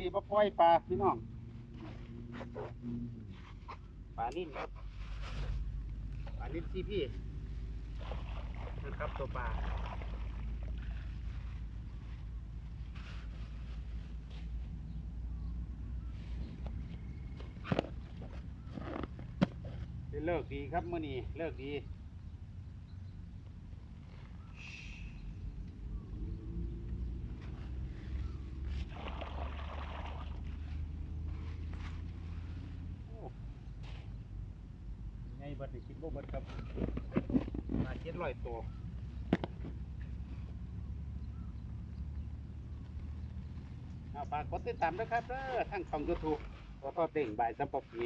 นี้มาปล่อยปลาพี่น้องปลานิ่นครับปลานิ่นซีพี่นะครับตัวปลาเลิกดีครับมื่อนี้เลิกดี บิดนี่คิดบ่เบิดครับมาเจ็ดร้อยตัวเอาฝากกดติดตามด้วยครับเด้อทั้งช่องยูทูบแล้วก็เด้งบ่ายสัมปปี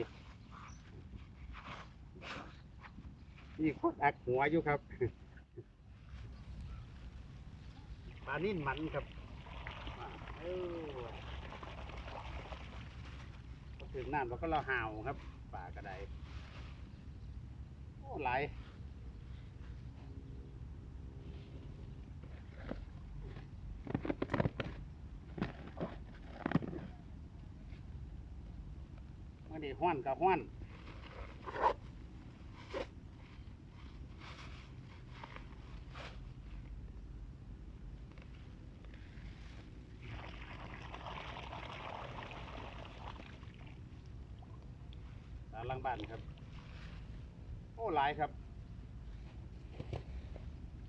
มีคนอักหัวอยู่ครับ ปลานิ่นมันครับเออถึงน้ำเราก็เราห่าวครับปลากระได โอ้หลายมื่อนี้ห้อนกับห้อนหลังบ้านครับ โอ้หลายครับ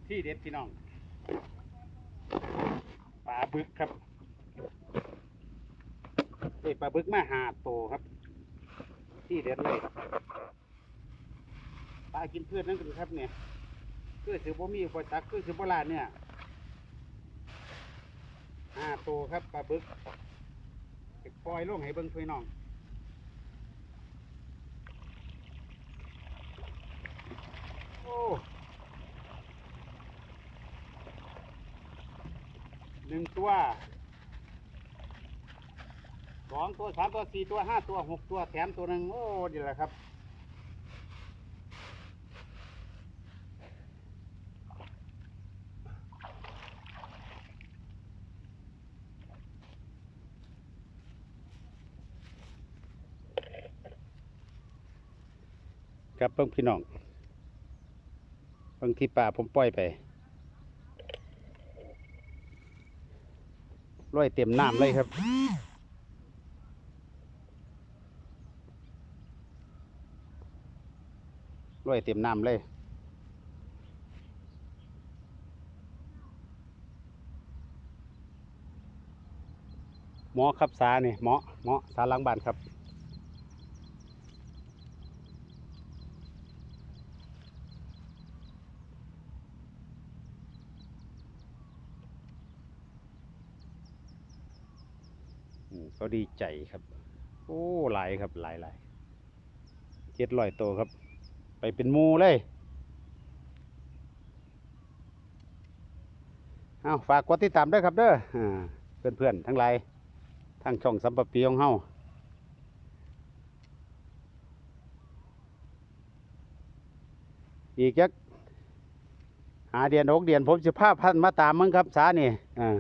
ที่เด็ดพี่น้องปลาบึกครับเอ้ปลาบึกมาหาโตครับ ที่เด็ดเลยปลากินพืชนั่นคือครับเนี่ยคือถือบ่มีปล่อยตักคือถือโบราเนี่ยหาโตครับปลาบึกเก็บปล่อยลงให้เบิ่งพี่น้อง โอ้ หนึ่งตัวสองตัวสามตัวสี่ตัวห้าตัวหกตัวแถมตัวหนึ่งโอ้ดีแหละครับครับเพิ่งพี่น้องางที่ป่าผมปล่อยไปร้อยเต็มน้ำเลยครับร้อยเต็มน้ำเลยหมอครับสาเนี่ยหมอหมอสาหลังบ้านครับ เขาดีใจครับ โอ้หลายครับหลายหลายเจ็ดร้อยตัวครับ ไปเป็นมูเลยเอาฝากกดติดตามด้วยครับเด้อเพื่อนเพื่อนๆทั้งหลายทั้งช่องสัมปปีของเฮาอีกจักหาเดียนหกเดียนผมสิพาพันมาตามมั้งครับสานี่อ่า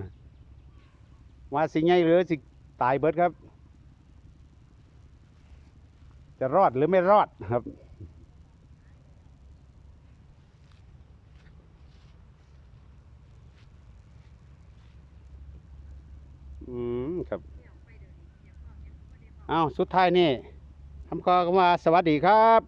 ว่าสิไงหรือสิ ตายเบิดครับ จะรอดหรือไม่รอดครับ อืมครับเอาสุดท้ายนี่คำกอก็มาสวัสดีครับ